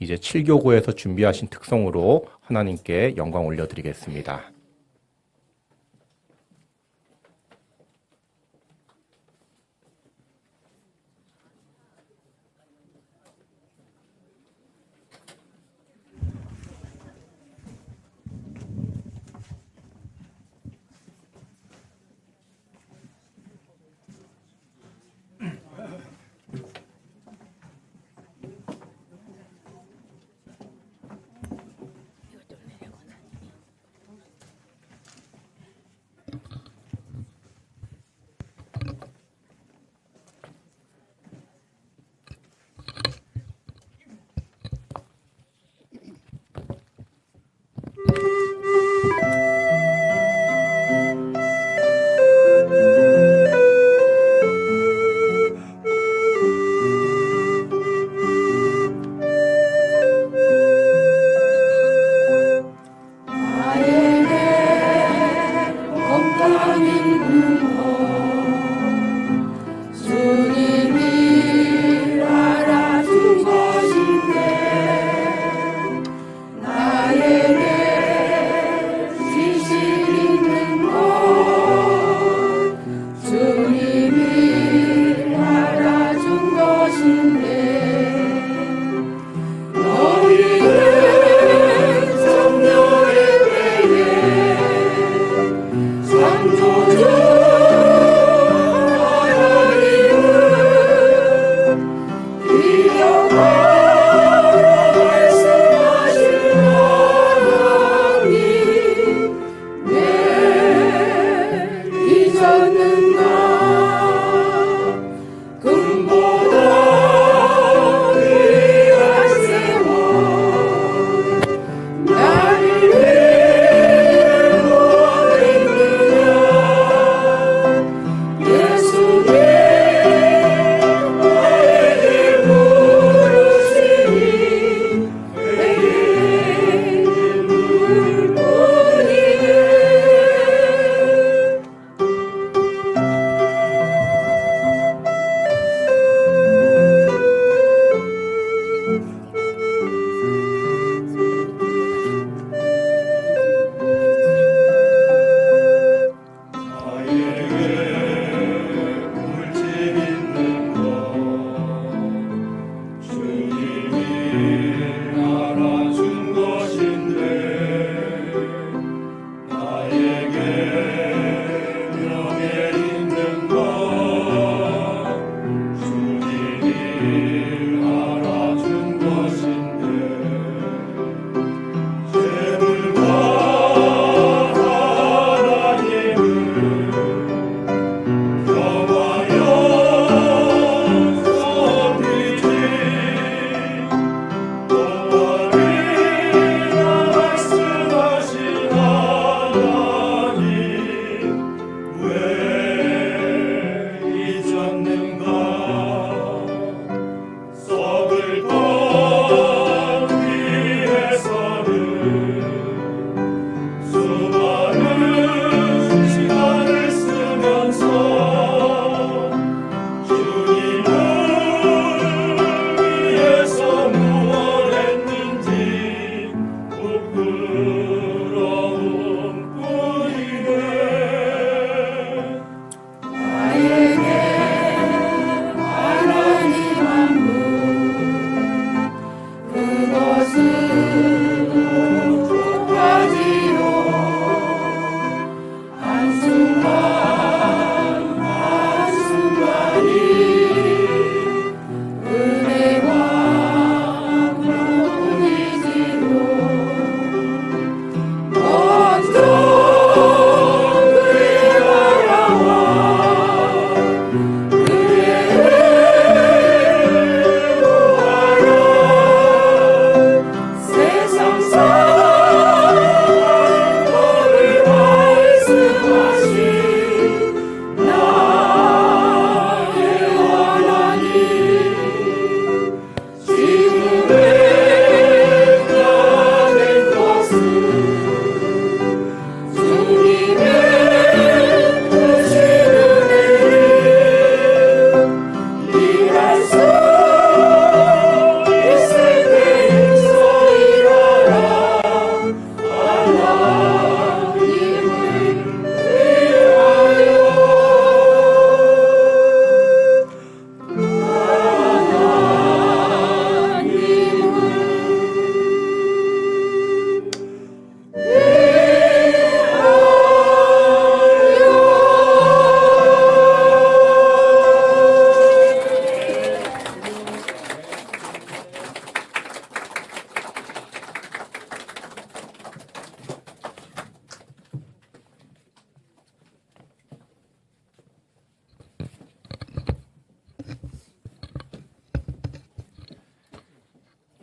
이제 7교구에서 준비하신 특성으로 하나님께 영광 올려드리겠습니다.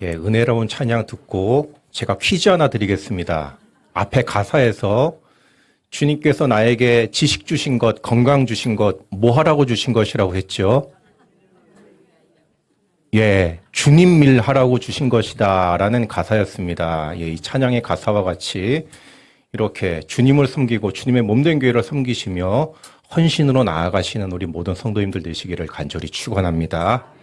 예, 은혜로운 찬양 듣고 제가 퀴즈 하나 드리겠습니다. 앞에 가사에서 주님께서 나에게 지식 주신 것, 건강 주신 것, 뭐 하라고 주신 것이라고 했죠? 예, 주님 일 하라고 주신 것이다. 라는 가사였습니다. 예, 이 찬양의 가사와 같이 이렇게 주님을 섬기고 주님의 몸된 교회를 섬기시며 헌신으로 나아가시는 우리 모든 성도님들 되시기를 간절히 축원합니다.